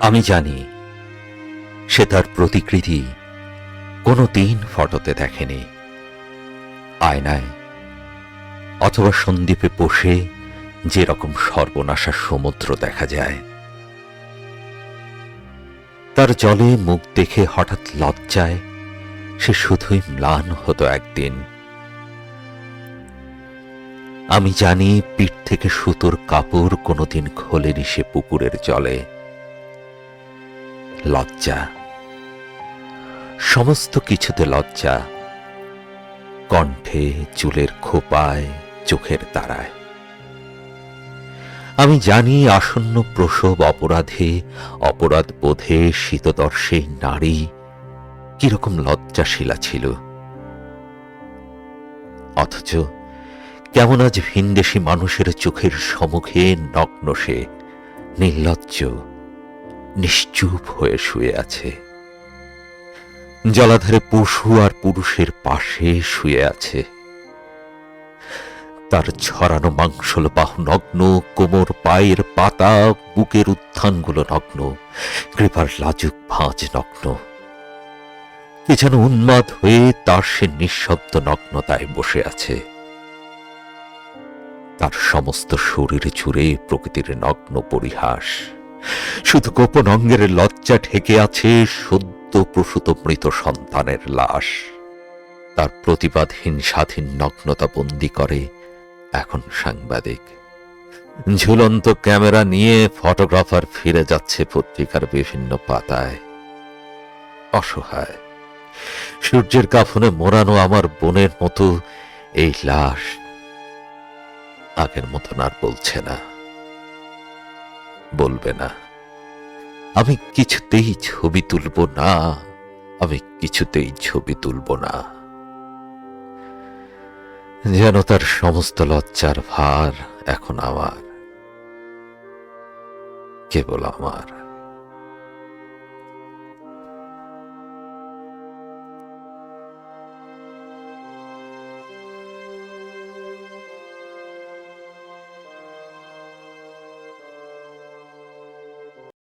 আমি জানি সে তার প্রতিকৃতি কোনো দিন ফটোতে দেখেনি। আয়নায় অথবা সন্দীপে বসে যেরকম সর্বনাশা সমুদ্র দেখা যায়। তার জলে মুখ দেখে হঠাৎ লজ্জায় সে শুধুই ম্লান হতো একদিন। আমি জানি পিঠ থেকে সুতোর কাপড় কোনোদিন খোলেনি সে পুকুরের জলে। লজ্জা। সমস্ত কিছুতে লজ্জা। কণ্ঠে, চুলের খোপায়, চোখের তারায়। আমি জানি আসন্ন প্রসব অপরাধে, অপরাধ বোধে শীতদর্শে নারী কীরকম লজ্জাশীলা ছিল। অথচ কেমন আজ ভিনদেশি মানুষের চোখের সম্মুখে নগ্ন সে, নির্লজ্জ নিশ্চুপ হয়ে শুয়ে আছে। জলাধারে পশু আর পুরুষের পাশে শুয়ে আছে। তার ছড়ানো মাংসল বাহু নগ্ন, কোমর, পায়ের পাতা, বুকের উত্থানগুলো নগ্ন, কৃপার লাজুক ভাঁজ নগ্ন। কে যেন উন্মাদ হয়ে তার সে নিঃশব্দ নগ্নতায় বসে আছে। তার সমস্ত শরীর জুড়ে প্রকৃতির নগ্ন পরিহাস। শুধু গোপন অঙ্গের লজ্জা ঠেকে আছে সদ্য প্রসূত মৃত সন্তানের লাশ। তার প্রতিবাদহীন স্বাধীন নগ্নতা বন্দি করে এখন সাংবাদিক। ঝুলন্ত ক্যামেরা নিয়ে ফটোগ্রাফার ফিরে যাচ্ছে পত্রিকার বিভিন্ন পাতায়। অসহায়। সূর্যের কাফনে মোড়ানো আমার বোনের মতো এই লাশ আগের মতন আর বলছে না। বলবে না। আমি কিছুতেই ছবি তুলব না, আমি কিছুতেই ছবি তুলব না। যেন তার সমস্ত লজ্জার ভার এখন আমার, কেবল আমার।